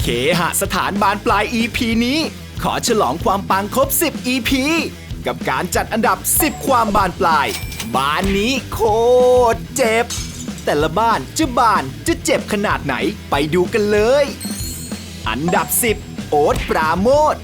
เคหสถานบานปลาย EP นี้ ขอฉลองความปังครบ 10 EP กับการจัดอันดับ 10 ความบานปลายบ้านนี้โคตรเจ็บ แต่ละบ้านจะบานจะเจ็บขนาดไหนไปดูกันเลย อันดับ 10 โอ๊ตปราโมท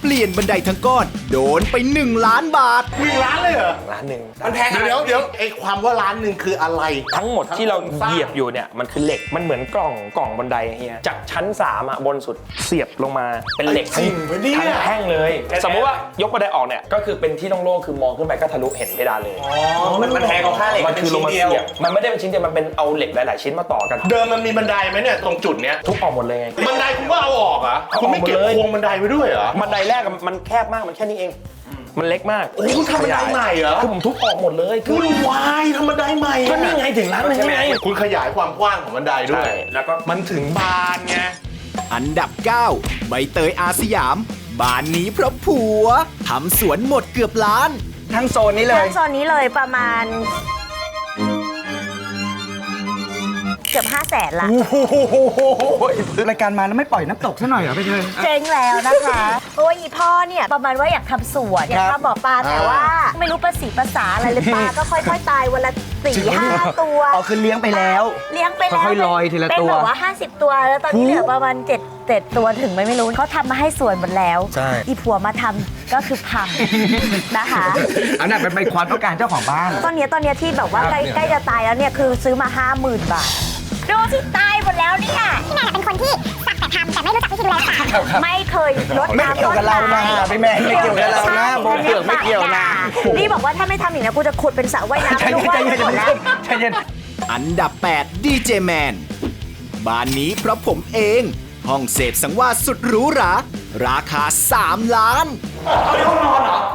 เปลี่ยนบันไดทั้งก้อน โดนไป 1 ล้านบาท หนึ่งล้านเลยเหรอร้านหนึ่งมันแพงเดี๋ยวเดี๋ยวไอ้ความว่าล้านหนึ่งคืออะไร ทั้งหมดที่เราทั้งโครงสร้างเหยียบอยู่เนี่ยมันคือเหล็กมันเหมือนกล่องกล่องบันไดเฮียจากชั้น3อะบนสุดเสียบลงมาเป็นเหล็กจริงปะเนี่ย ทั้งแท่งเลย สมมติว่ายกบันไดออกเนี่ยก็คือเป็นที่โล่งๆคือมองขึ้นไปก็ทะลุเห็นเพดานเลยมันมันแพงกว่าค่าเหล็กมันคือลงมาเสียบมันไม่ได้เป็นชิ้นเดียวมันเป็นเอาเหล็กหลายๆชิ้นมาต่อกัน เดิมมันมีบันไดไหมเนี่ยตรงจุดเนี้ยทุบออกหมดเลยไง บันไดคุณก็เอาออกเหรอะเอาออกคุณไม่เก็บหมดเลยโครงบันไดไว้ด้วยเหรอ บันไดแรกอะมันแคบมากมันแค่นี้เอง มันเล็กมากโอ้คุณทำบันไดใหม่เหรอคือผมทุบออกหมดเลยคืคุอณวายทำบันไดใหม่อะก็นี่ไงถึงร้านหนึงไงคุณขยายความกว้างของบันไดด้วใช่ยแล้วก็มันถึงบานไง อันดับ 9 ใบเตยอาสยาม บ้านนี้เพราะผัวทำสวนหมดเกือบล้าน ทั้งโซนนี้เลย ทั้งโซนนี้เลยประมาณ กือบ5 0 0แสนละรายการมาแล้วไม่ปล่อยน้ำตกซะหน่อยเหรอพี่เชยเจ๊งแล้วนะคะเพราะว่าอีพ่อเนี่ยประมาณว่าอยากทำสวนอยากครับทำบ่อปลาแต่ว่า ไม่รู้ภาษีภาษาอะไรเลยปลาก็ค่อยๆ ตายวันละสี่ห้าตัวอ๋อคือเลี้ยงไปแล้ว เลี้ยงไปแล้วค่อยๆลอยทีละเป็นตัวแบบว่า 50 ตัวแล้วตอนนี้เหลือประมาณ7 7ตัวถึงไหมไม่รู้เขาทำมาให้สวนหมดแล้วใช่อีผัวมาทำก็คือพังนะคะอันนั้นเป็นไปความต้องการเจ้าของบ้านตอนเนี้ยตอนเนี้ยที่แบบว่าใกล้ใกล้จะตายแล้วเนี่ยคือซื้อมา 50,000 บาท ดูสิตายหมดแล้วเนี่ยพี่แมนเป็นคนที่สักแต่ทำแต่ไม่รู้จักวิธีดูแลสัตว์ไม่เคยลดไม่น้ำเกี่ยวกับเรานะพี่แม่ไม่เกี่ยวกับเรานะใช่โบเปลือกไม่เกี่ยวนะ นี่บอกว่าถ้าไม่ทำอย่างนี้กูจะขุดเป็นสระว่ายน้ำใจลูกเย็นว่ายใจไปเย็นหมดแล้ว ใจเย็น อันดับ8ดีเจแมนบ้านนี้เพราะผมเอง ห้องเสพสังวาสสุดหรูหรา ราคา 3 ล้าน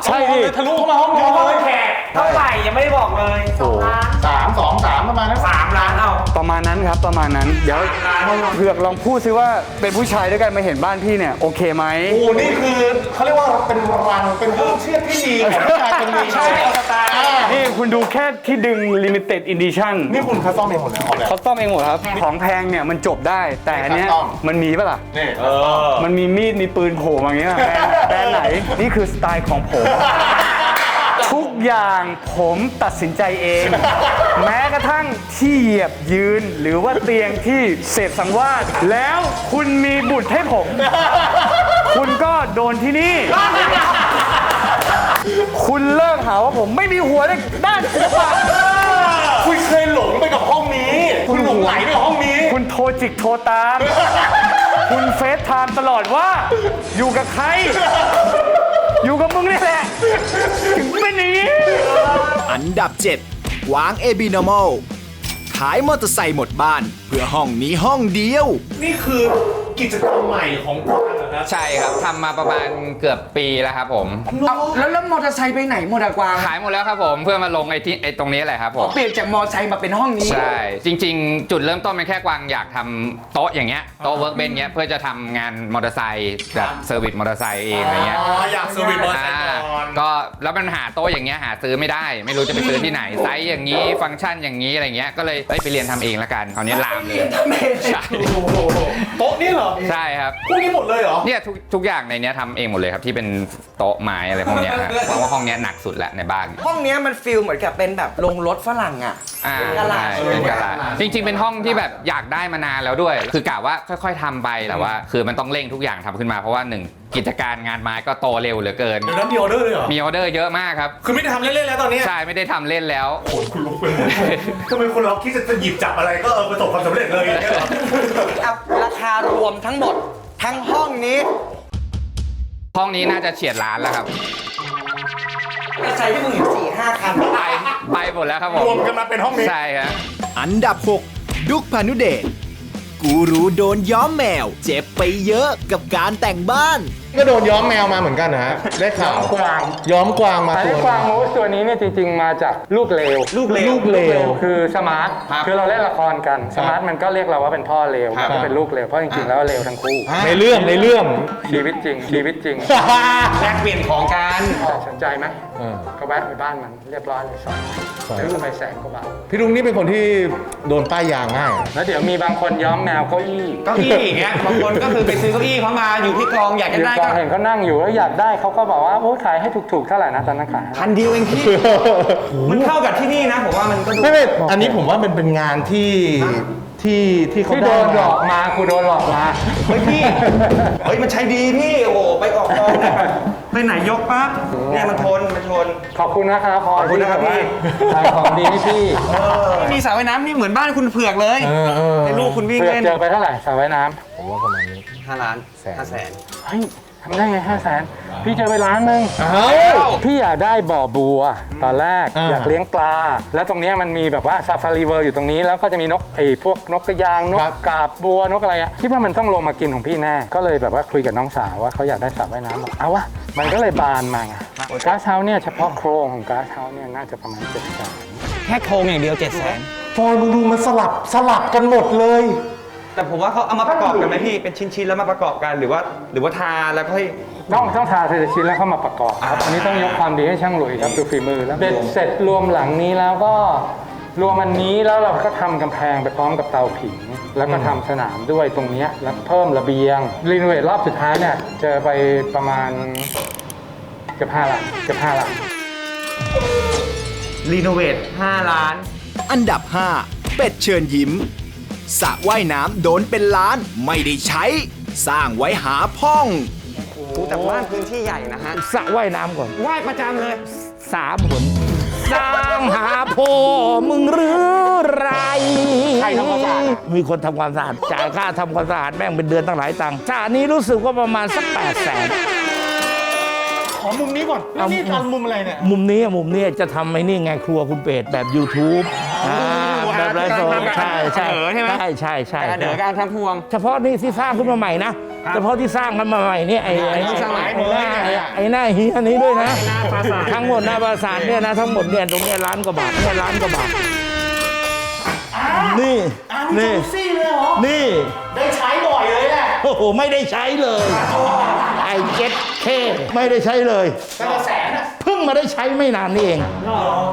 ใช่ดิทะลุเข้ามาห้องนอนเลยแขกเท่าไหร่ยังไม่ได้บอกเลยสามสองสามประมาณนั้นสามล้านเอา ประมาณนั้นครับประมาณนั้น เดี๋ยวเผือกลองพูดซิว่าเป็นผู้ชายด้วยกันมาเห็นบ้านพี่เนี่ยโอเคไหม โอ้โหนี่คือเขาเรียกว่าเป็นรังเป็นห้องเชือดที่ดีของผู้ชายคนนี้ใช่สไตล์อ่า นี่คุณดูแค่ที่ดึง limited edition นี่คุณคัสตอมเองหมดเลยออกแบบเขาต้อมเองหมดครับ ของแพงเนี่ยมันจบได้ แต่อันเนี้ยคัสตอมมันมีปะล่ะ นี่เออ มันมีมีดมีปืนโผล่มาอย่างเงี้ยแบรนด์แบรนด์ไหน นี่คือสไตล์ของผม ทุกอย่างผมตัดสินใจเอง แม้กระทั่งที่เหยียบยืน หรือว่าเตียงที่เสพสังวาสแล้วคุณมีบุตรให้ผม คุณก็โดนที่นี่ คุณเลิกหาว่าผมไม่มีหัวในด้านศิลปะคุณเคยหลงไปกับห้องนี้ คุณหลงไหลไปกับห้องนี้ คุณโทรจิกโทรตาม คุณเฟซไทม์ตลอดว่า อยู่กับใคร อยู่กับมึงนี่แหละ ถึงเป็นอย่างนี้ อันดับ 7 กวางเอบีนอมอลขายมอเตอร์ไซค์หมดบ้าน เพื่อห้องนี้ห้องเดียว นี่คือกิจกรรมใหม่ของกวาง เหรอครับใช่ครับทำมาประมาณเกือบปีแล้วครับผมเอาแล้วแล้วมอเตอร์ไซค์ไปไหนหมดอะกวางขายหมดแล้วครับผมเพื่อมาลงไอ้ที่ไอ้ตรงนี้แหละครับผม เปลี่ยนจากมอเตอร์ไซค์มาเป็นห้องนี้ ใช่ จริง ๆ จุดเริ่มต้นเป็นแค่กวางอยากทำโต๊ะอย่างเงี้ยโต๊ะเวิร์กเบนเงี้ยเพื่อจะทมงานมอเตอร์ไซค์แบบเซอร์วิสมอเตอร์ไซค์เองอะไรเงี้ยอ๋ออยากสวิตช์มอเตอร์ไซอ่าค์ก่อน ก็แล้วมันหาโต๊ะอย่างเงี้ยหาซื้อไม่ได้ ไม่รู้จะไปซื้อที่ไหนไซส์อย่างนี้ฟังก์ชันอย่างนี้อะไรเงี้ยก็เลยเอ้ยไปเรียนทำเองละกันคราวนี้ลามเลย ใช่โอ้โหโต๊ะนี่เหรอ ใช่ครับ พวกนี้หมดเลยเหรอเนี่ยทุกทุกอย่างในเนี้ยทำเองหมดเลยครับที่เป็นโต๊ะไม้อะไรพวกเนี้ยฮะเพราะว่าห้องเนี้ยหนักสุดแหละในบ้าน ห้องเนี้ยมันฟิลเหมือนกับเป็นแบบลงรถฝรั่งอะอ่าเป็นกะลา ใช่เป็นกะลาจริง ๆ เป็นห้องที่แบบอยากได้มานานแล้วด้วย คือกะว่าค่อย ๆทำไปแต่ว่า คือมันต้องเร่งทุกอย่างทำขึ้นมาเพราะว่าหนึ่งกิจการงานไม้ก็โตเร็วเหลือเกิน เดี๋ยวนั้นมีออเดอร์เลยเหรอ มีออเดอร์เยอะมากครับคือไม่ได้ทำเล่นๆแล้วตอนเนี้ยใช่ไม่ได้ทำเล่นแล้ว โอ้โหคุณลุกไปหมดทำไมคนเราคิดจะหยิบจับอะไรก็เออประสบความสำเร็จเลยอย่างเงี้ยเหรอ เอาราคารวมทั้งหมด ทั้งห้องนี้ ห้องนี้น่าจะเฉียดล้านแล้วครับมอเตอร์ไซค์ที่มึงเห็นสี่ห้าคันไปไปหมดแล้วครับผมรวมกันมาเป็นห้องนี้ ใช่ครับอันดับ 6 ดุกพานุเดชกูรูโดนย้อมแมว เจ็บไปเยอะกับการแต่งบ้าน ก็โดนย้อมแมวมาเหมือนกันนะฮะได้ข่าวกวางย้อมกวางมาแต่ตัไอ้วกวางมูสตัวนี้เนี่ยจริง ๆ มาจากลูกเลวลูกเลวลูกเลวคือสมาร์ทคือเราเล่นละครกันสมาร์ทมันก็เรียกเราว่าเป็นพ่อเลวครับ ก็เป็นลูกเลวเพราะจริงๆแล้วเลวทั้งคู่ในเรื่องในเรื่องชีวิตจริงชีวิตจริงแลกเปลี่ยนของกันแต่สนใจไหมเออก็แวะไปบ้านมันเรียบร้อยเลยสอง ซื้อไปแสนกว่าบาทพี่ลุงนี่เป็นคนที่โดนป้ายยางง่าย แล้วเดี๋ยวมีบางคนย้อมแมวเก้าอี้เก้าอี้อย่างเงี้ยบางคนก็คือไปซื้อเก้าอี้เขามาอยู่ที่กองอยากอจะยู่ได้กอก็งเห็นเขานั่งอยู่แล้วอยากได้เขาก็บอกว่าโอ้ขายให้ถูกๆเท่าไหร่นะตอนนั้นขายให้พันเดียวเองพี่มันเข้ากับที่นี่นะผมว่ามันก็ดู ไม่ไม่อันนี้ผมว่ามันเป็นงานที่ ที่ที่เขาที่โดได้นหลอกมากูโดนหลอกมา เฮ้ยพี่ เฮ้ยมันใช้ดีพี่โอ้โหไปออกกองเนี่ยไปไหนยกปั๊บเนี่ยมันทนมันทน ขอบคุณนะครับพอขอบคุณนะครับพี่ขายของดีให้พี่มีสระว่ายน้ำนี่เหมือนบ้านคุณเผือกเลย เออเออให้ลูกคุณวิ่งเพื่อเล่น เจอไปเท่าไหร่สระว่ายน้ผมว่าประมาณนี้ ห้าล้านแสน ห้าแสนำเฮ้ย ทำได้ไงห้าแสนพี่เจอไปล้านหนึงเอ้า พี่อยากได้บ่อบัวตอนแรกอ่า อยากเลี้ยงปลา แล้วตรงเนี้ยมันมีแบบว่าซาฟารีเวิร์อยู่ตรงนี้ แล้วก็จะมีนกไอ้พวกนกกระยางนกกาบบัวนกอะไรอะคิดว่ามันต้องลงมากินของพี่แน่ก็เลยแบบว่าคุยกับน้องสาวว่าเขาอยากได้สระว่ายน้ำบอกเอาวะมันก็เลยบานมาไงก๊าซเฮาส์เนี่ยเฉพาะโครงของก๊าซเฮาส์เนี่ยน่าจะประมาณเจ็ดแสนแค่โครงอย่างเดียวเจ็ดแสน ฟอยมึงดูมันสลับสลับกันหมดเลย แต่ผมว่าเขาเอามาประกอบกันไหมพี่เป็นชิ้นๆแล้วมาประกอบกันหรือว่า หรือว่าทาแล้วก็ให้ ต้องต้องทาเทชิ้นแล้วเข้ามาประกอบครับ อันนี้ต้องยกความดีให้ช่างหลุยครับดูฝีมือแล้วเบ็ดเสร็จรวมหลังนี้แล้วก็รวมอันนี้แล้วเราก็ทำกำแพงไปพร้อมกับเตาผิง แล้วก็ทำสนามด้วยตรงเนี้ยแล้วเพิ่มระเบียงรีโนเวทรอบสุดท้ายเนี่ยเจอไปประมาณเกือบห้าล้านเกือบห้าล้าน รีโนเวท5ล้าน อันดับ 5 เป็ดเชิญยิ้ม สระว่ายน้ำโดนเป็นล้านไม่ได้ใช้ สร้างไว้หาพ่องแต่บ้านพื้นที่ใหญ่นะฮะ สระว่ายน้ำก่อนว่ายประจำเลย สามหนสร้างหาพ่อมึงหรือไรใครทำความสะอาดอะ มีคนทำความสะอาดจ่ายค่าทำความสะอาดแม่งเป็นเดือนตั้งหลายตังค์ชานี้รู้สึกว่าประมาณสักแปดแสน ขอมุมนี้ก่อนแล้วนี่ตอนมุมอะไรเนี่ย มุมนี้มุมนี้จะทำไอ้นี่ไงครัวคุณเป็ดแบบ YouTube อ่า แบบไลฟ์สดใช่ใช่เออใช่ไหมใช่ใช่ใช่การเดือการทำพวง เฉพาะนี่ที่สร้างขึ้นมาใหม่นะเฉพาะที่สร้างกันมาใหม่เนี่ยไอ้ไอ้ที่สร้างใหม่ไอ้หน้าไอ้ไอ้หน้าเฮียนี้ด้วยนะทั้งหมดหน้าปราสาทเนี่ยนะทั้งหมดเนี่ยตรงเนี้ยล้านกว่าบาทเนี่ยล้านกว่าบาทนี่นี่นี่ได้ใช้บ่อยเลยแหละโอ้โหไม่ได้ใช้เลยไอ้เจ็ดเคไม่ได้ใช้เลยแต่ละแสนอะเพิ่ง มาได้ใช้ไม่นานนี่เอง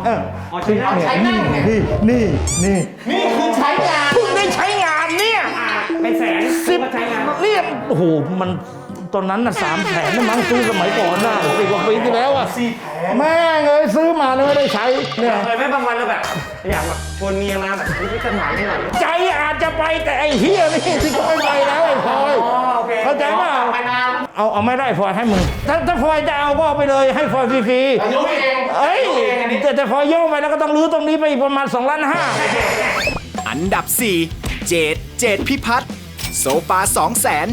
เออใช้นั่งเนี่ยนี่นี่นี่นี่คือใช้งานเพิ่งได้ใช้งานเนี่ยเป็นแสนสิบเนี่ยโอ้โหมันตอนนั้นน่ะสามแสนนะมั้งซื้อสมัยก่อนน่ะสิบกว่าปีที่แล้วอะแม่งเอ้ยซื้อมาแล้วไม่ได้ใช้เนี่ยเคยไหมบางวันเราแบบอยากแบบชวนเมียมาแบบนี่จะหมายไม่หน่อยใจอาจจะไปแต่ไอ้เฮียนี่ที่ก็ไม่ไปแล้วไอ้พลอยเข้าใจเปล่า เอาเอาไม่ได้พลอยให้มึง ถ้าถ้าพลอยจะเอาก็เอาไปเลยให้พลอยฟรียกเองๆเอ้ยแต่แต่พลอยโยกไปแล้วก็ต้องรื้อตรงนี้ไปอีกประมาณ2ล้านห้า อันดับ 4 เจดเจดพิพัฒน์โซฟา2 0 0แสน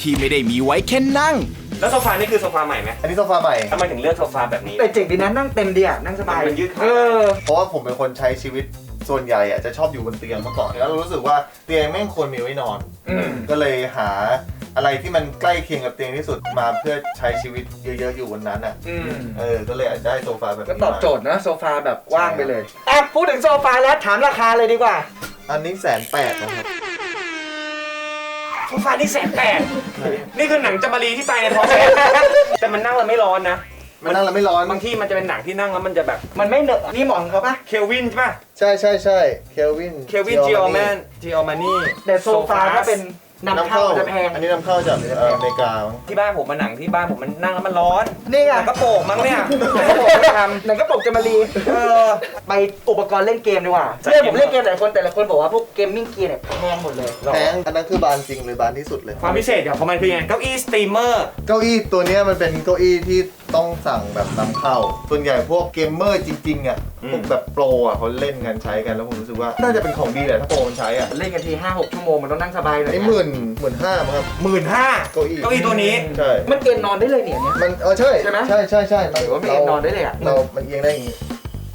ที่ไม่ได้มีไว้แค่นั่ง แล้วโซฟานี่คือโซฟาใหม่ไหมอันนี้โซฟาใหม่ ทำไมถึงเลือกโซฟาแบบนี้ แต่เจ๋งดีนะนั่งเต็มดีอะนั่งสบาย มันยืดขาเออ เพราะว่าผมเป็นคนใช้ชีวิตส่วนใหญ่อะจะชอบอยู่บนเตียงเมื่อก่อน แล้วรู้สึกว่าเตียงแม่งควรมีไว้นอน ก็เลยหา อะไรที่มันใกล้เคียงกับเตียงที่สุดมาเพื่อใช้ชีวิตเยอะๆอยู่บนนั้นอะเออก็เลยได้โซฟาแบบก็นี้ตอบมาโจทย์นะโซฟาแบบว่างไปเลย อะพูดถึงโซฟาแล้วถามราคาเลยดีกว่า อันนี้แสนแปดนะครับโซฟานี่แสนแปดนี่คือหนังจามารีที่ตายในท้องแสนแต่มันนั่งแล้วไม่ร้อนนะ มันนั่งแล้วไม่ร้อนบางที่มันจะเป็นหนังที่นั่งแล้วมันจะแบบมันไม่เหนอะนี่หมอนเขาปะเคลวินใช่ป่ะใช่ใช่ใช่เคลวินเคลวินจิออแมนจิออมานี่แต่โซฟาถ้าเป็น นำเข้าจะแพง อันนี้นำเข้าจากเอ่ออเมริกามั้งที่บ้านผมมาหนังที่บ้านผมมันนั่งแล้วมันร้อนนี่ไง หนังกระโปรงมั้งเนี่ยหนังกระโปรงไม่ทหนังก็ปกจะมารีำเออ ไปอุปกรณ์เล่นเกมดีกว่าเพื่อนผมเล่นเกมแต่ละคนแต่ละคนบอกว่าพวกเกมมิ่งเกียร์เนี่ยแพงหมดเลย แพงอันนั้นคือบานจริงเลยบานที่สุดเลย ความพิเศษของมันคือยังไงเก้าอี้สตรีมเมอร์ เก้าอี้ตัวเนี้ยมันเป็นเก้าอี้ที่ ต้องสั่งแบบนำเข้า ส่วนใหญ่พวกเกมเมอร์จริงๆอะพวกแบบโปรอะเขาเล่นกันใช้กันแล้วผมรู้สึกว่า น่าจะเป็นของดีแหละถ้าโปรมันใช้อะเล่นกันทีห้าหกชั่วโมงมันต้องนั่งสบายหน่อยไอ้นะหมื่นหมื่นห้ามั้งครับหมื่นห้าเก้าอี้เก้าอี้ตัวนี้ ใช่มันเอนนอนได้เลยเนี่ยเนี่ย มันเออใช่ใช่ไหม ใช่ใช่ใช่หรือว่าไม่เอนนอนได้เลยอะเรา มันเอียงได้อย่างงี้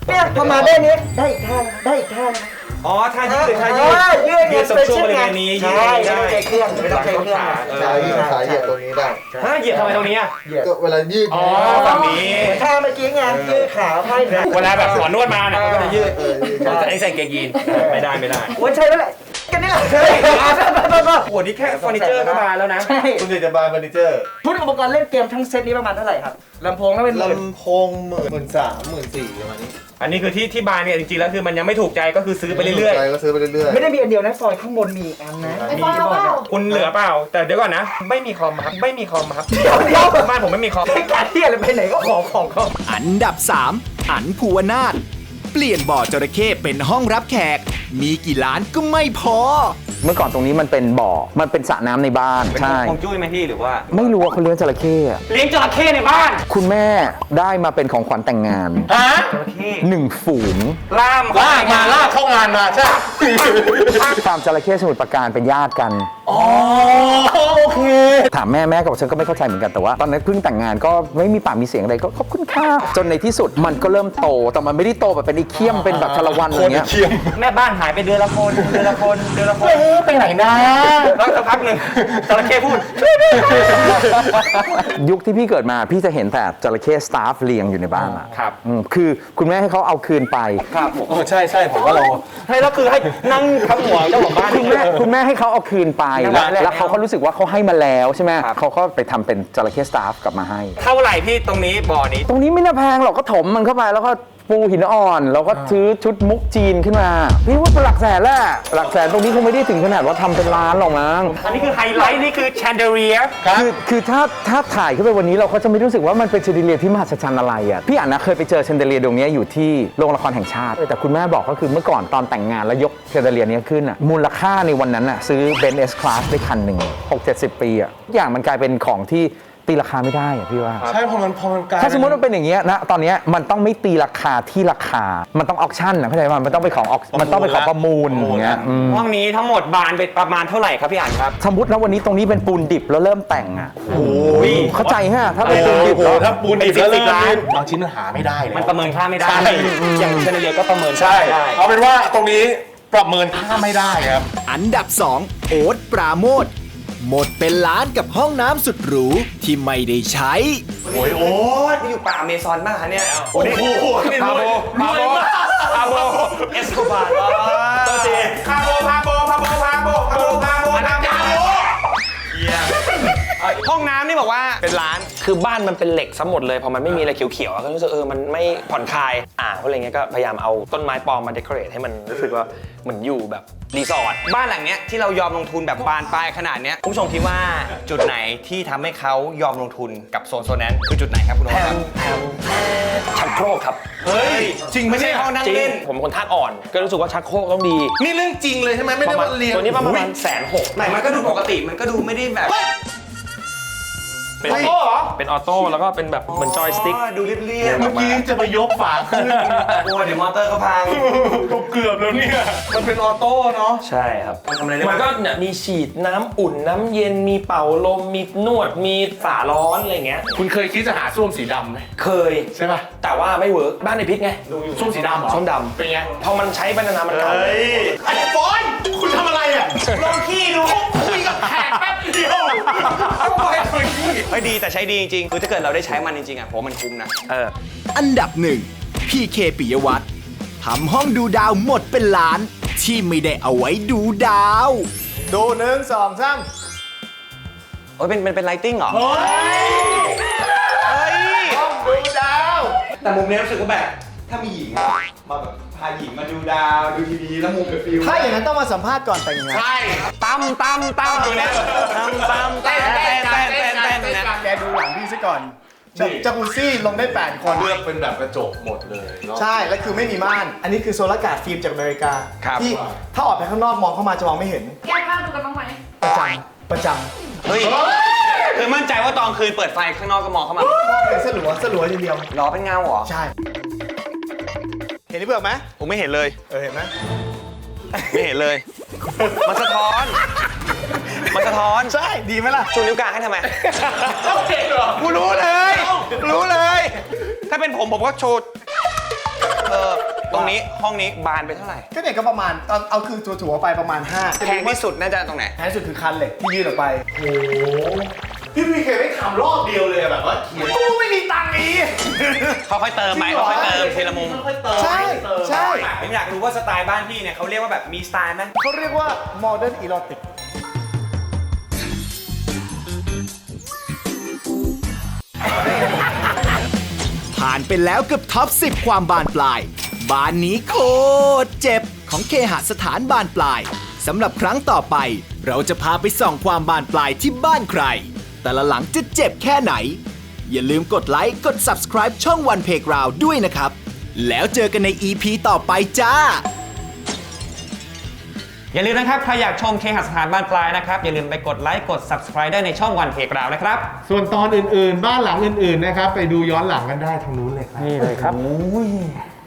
เนี่ยพอมาได้เนี้ยได้อีกท่านะได้อีกท่านะ อ๋อท่ายืดท่าเอยืดอยืดยืเนี่ยดตรงช่วงบริเวณนี้ยืดใช่ได้ไม่ต้องใช้เครื่องไม่ต้องใช้เครื่องหลังต้นขาขาเหยียบขาเหยียบตัวนี้ได้ถ้าเหยียบทำไมตรงนี้อะก็เวลายืดอ๋อฝั่งนี้เหมือนท่าเมื่อกี้ไงยืดขาไพ่นะเวลาแบบหมอนวดมาเนี่ยเขาก็จะยืดเออยืดแต่ไอ้ใส่เกงยีนไม่ได้ไม่ได้วันใช่แล้วแหละกันนี่แหละโอ้นี่แค่เฟอร์นิเจอร์ก็มาแล้วนะใช่คุณจะจะบานเฟอร์นิเจอร์ชุดอุปกรณ์เล่นเกมทั้งเซตนี้ประมาณเท่าไหร่ครับลำโพงต้องเป็นหมื่นลำโพงหมื่นหมื่นสามหมื่นสี่ประมาณนี้ อันนี้คือที่ที่บาร์เนี่ยจริงๆแล้วคือมันยังไม่ถูกใจก็คือซื้อไปเรื่อยใคก็ซื้อไปเรื่อยไม่ได้มีอันเดียวนะซอยข้างบนมีอีกอันนะไอโฟนเอาเปล่าๆคุณเหลือเปล่า แต่เดี๋ยวก่อนนะ ไม่มีคอมครับไม่มีคอมครับเดี๋ยวเดี๋ยวบ้านผมไม่มีคอมไอ้การที่อะไรไปไหนก็ขอของเขาอันดับ 3 อันภูวนาถเปลี่ยนบ่อจระเข้เป็นห้องรับแขก มีกี่ล้านก็ไม่พอ เมื่อก่อนตรงนี้มันเป็นบ่อ มันเป็นสระน้ำในบ้าน เป็นใช่ ของจุ้ยไหมพี่หรือว่า ไม่รู้ว่าเขาเลี้ยงจระเข้อะเลี้ยงจระเข้ในบ้านคุณแม่ได้มาเป็นของขวัญแต่งงานฮะจระเข้หนึ่งฝูง ล่ามลากมาลากเข้างานมาใช่ ฟาร์มจระเข้สมุทรปราการเป็นญาติกัน อ๋อโอเค ถามแม่แม่ก็บอกฉันก็ไม่เข้าใจเหมือนกันแต่ว่า ตอนนั้นเพิ่งแต่งงานก็ไม่มีปากมีเสียงอะไรก็ขอบคุณค่ะจนในที่สุดมันก็เริ่มโต แต่มันไม่ได้โตแบบเป็นไอ้เขี้ยมเป็นแบบชาละวันอะไรเงี้ย แม่บ้านหายไปเดือนละคนเดือนละคนเดือนละคนไปไหนนะ แล้วสักพักหนึ่งจระเข้พูด ยุคที่พี่เกิดมาพี่จะเห็นแต่จระเข้สตาฟเลี้ยงอยู่ในบ้านอะครับ อืมคือคุณแม่ให้เขาเอาคืนไป ครับผมเออใช่ใช่ผมก็รอให้แล้วคือให้นั่งทับหัวเจ้าของบ้าน คุณแม่คุณแม่ให้เขาเอาคืนไปแล้วแล้ว แล้วเขาก็รู้สึกว่าเขาให้มาแล้วใช่ไหมเขาก็ไปทำเป็นจระเข้สตาฟกลับมาให้ เท่าไหร่พี่ตรงนี้บ่อนี้ ตรงนี้ไม่น่าแพงหรอกก็ถมมันเข้าไปแล้วก็ ปูหินอ่อนแล้วก็ซื้อชุดมุกจีนขึ้นมา พี่ว่าเป็นหลักแสนแหละหลักแสนตรงนี้คงไม่ได้ถึงขนาดว่าทำเป็นร้านหรอกมั้ง อันนี้คือไฮไลท์นี่คือแชนเดเรียคือคือถ้าถ้าถ่ายขึ้นไปวันนี้เราก็จะไม่รู้สึกว่ามันเป็นเชนเดเลียที่มหัศจรรย์อะไรอะพี่อ่านนะเคยไปเจอเชนเดเลียดวงเนี้ยอยู่ที่โรงละครแห่งชาติ แต่คุณแม่บอกก็คือเมื่อก่อนตอนแต่งงานแล้วยกเชนเดเลียเนี้ยขึ้นอะมูลค่าในวันนั้นอะซื้อเบนซ์เอสคลาสได้คันหนึ่งหกเจ็ดสิบปีอะทุกอย่างมันกลายเป็นของที่ ตีราคาไม่ได้อะพี่ว่า ใช่พอมันพอมันกลายถ้าสมมติมันเป็นอย่างเงี้ยนะตอนเนี้ยมันต้องไม่ตีราคาที่ราคา มันต้องออกชั่นนะเข้าใจป่ะมันต้องไปของออกมันต้องไปของประมูลอย่างเงี้ยอืมห้องนี้ทั้งหมดบานไปประมาณเท่าไหร่ครับพี่อ่านครับ สมมตินะวันนี้ตรงนี้เป็นปูนดิบแล้วเริ่มแต่งอะโอ้ยเข้าใจฮะถ้าเป็นโอ้ปูนดิบโหแล้ว ถ้าปูนดิบแล้วเป็นสิบเริ่มล้านบางชิ้นมันหาไม่ได้เลย มันประเมินค่าไม่ได้ใช่ อย่างเชนเดเรียก็ประเมินใช่ได้ เอาเป็นว่าตรงนี้ประเมินค่าไม่ได้ครับ อันดับ 2 โอ๊ตปราโมท หมดเป็นล้านกับห้องน้ำสุดหรูที่ไม่ได้ใช้ โอ้ยโอ้ยนี่อยู่ป่าอเมซอนมากคะเนี่ย โอ้โหนี่รวยรวยมากพาโบเอสโคบาร์ตัวจริงพาโบพาโบพาโบพาโบพาโบพาโบพาโบ ห้องน้ำนี่บอกว่าเป็นร้าน คือบ้านมันเป็นเหล็กซะหมดเลย พอมันไม่มีอะไรเขียวๆอะก็รู้สึกเออ มันไม่ผ่อนคลาย อ่างอะไรเงี้ยก็พยายามเอาต้นไม้ปลอมมาเดคอเรทให้มันรู้สึกว่าเหมือนอยู่แบบรีสอร์ท บ้านหลังเนี้ยที่เรายอมลงทุนแบบบานปลายขนาดเนี้ยคุณผู้ชมคิดว่าจุดไหนที่ทำให้เขายอมลงทุนกับโซนโซนนั้นคือจุดไหนครับคุณโอ๊ตครับ ชักโครกครับเฮ้ย จริงไม่ใช่ห้องนั่งจริงเล่น ผมเป็นคนธาตุอ่อน ก็รู้สึกว่าชักโครกต้องดีนี่เรื่องจริงเลยใช่ไหมไม่ได้ประมาณว่าเรียนตัวนี้ประมาณแสนหกไหนมันก็ดูปกติมันก็ดูไม่ได้แบบ เป็นเป็นออโต้แล้วก็เป็นแบบเหมือนจอยสติ๊กอ๋อดูเรียบเมื่อกี้จะไปยกฝาขึ้นๆกลัวเดี๋ยวมอเตอร์ก็พังเกือบแล้วเนี่ย มันเป็นออโต้เนาะ ใช่ครับ มันทำอะไรได้มันบ้างก็เนี่ยมีฉีดน้ำอุ่นน้ำเย็นมีเป่าลมมีนวดมีฝาร้อนอะไรเงี้ย คุณเคยคิดจะหาส้วมสีดำไหมเคย ใช่ป่ะแต่ว่าไม่เวิร์กบ้านในพิษไงส้วมสีดำเหรอส้มดเป็นไงำพอมันใช้ไปนานๆมันเก่า เฮ้ยไอ้ฟอนคุณทำอะไรอะลองขี้ดูคุยกับ แขกแป๊บเดียวเอาไปคุยขี้เฮ้ยดีแต่ใช้ดีจริงๆคือถ้าเกิดเราได้ใช้มันจริงๆอะผมว่ามันคุ้มนะเออ อันดับหนึ่งพี่เคปิยวัฒน์ทำห้องดูดาวหมดเป็นล้าน ที่ไม่ได้เอาไว้ดูดาว ดูหนึ่งสองสามโอ้ยเป็นเป็นเป็นไลติ้งเหรอ เฮ้ยเฮ้ยดูดาว แต่มุมนี้รู้สึกว่าแบบ ถ้ามีหญิงอะมาแบบ พาหญิงมาดูดาว ดูทีวีแล้วมุมแบบฟิลถ้าอย่างนั้นต้องมาสัมภาษณ์ก่อนแต่งงาน ใช่ตั้มตั้มตั้มอยู่เนี่ยตั้มตั้มเต้นเต้นเต้นเต้นเต้นนะแกดูหลังพี่ซะก่อนจากุซี่ลงได้ 8 คน เลือกเป็นแบบกระจกหมดเลยเนอะใช่ แล้วคือไม่มีม่าน อันนี้คือโซลาร์การ์ดฟิล์มจากอเมริกา ครับ ที่ถ้าออกไปข้างนอกมองเข้ามาจะมองไม่เห็น แก้ผ้าดูกันบ้างไหมประจำประจเฮ้ยคือมั่นใจว่าตอนคืนเปิดไฟข้างนอกก็มองเข้ามาำเป็นสลัวสลัวทีเดียวล้อเป็นเงาเหรอ ใช่เห็นที่เบือกไหมผมไม่เห็นเลย เออเห็นไหมไม่เห็นเลย มันสะท้อน มันสะท้อนใช่ดีไหมล่ะชูนิ้วกลางให้ทำไมกูรู้เลย รู้เลย ถ้าเป็นผมผมก็โชว์เออตรงนี้ห้องนี้บานไปเท่าไหร่ ก็เนี่ยก็ประมาณเอาเอาคือถั่วๆไปประมาณ5แพงที่สุดน่าจะตรงไหน แพงที่สุดคือคันเหล็กที่ยืดออกไป พี่พีเคไม่ทำรอบเดียวเลยอะแบบว่าเขียนกูไม่มีตังค์นี้ค่อยๆเติมไปค่อยๆเติมทีละมุม ค่อยๆเติมใช่ใช่ ผมอยากรู้ว่าสไตล์บ้านพี่เนี่ยเขาเรียกว่าแบบมีสไตล์ไหมเขาเรียกว่า modern erotic ผ่านไปแล้วเกือบท็อป 10 ความบานปลาย บานนี้โคตรเจ็บของเคหสถานบานปลายสำหรับครั้งต่อไป เราจะพาไปส่องความบานปลายที่บ้านใคร แต่ละหลังจะเจ็บแค่ไหน อย่าลืมกดไลค์ กด subscribe ช่องวันเพกราวด้วยนะครับ แล้วเจอกันใน EP ต่อไปจ้า อย่าลืมนะครับ ใครอยากชมเคหสถานบ้านปลายนะครับ อย่าลืมไปกดไลค์กด subscribe ได้ในช่องวันเพกราวนะครับ ส่วนตอนอื่นๆ บ้านหลังอื่นๆนะครับ ไปดูย้อนหลังกันได้ทางนู้นเลยครับ นี่เลยครับ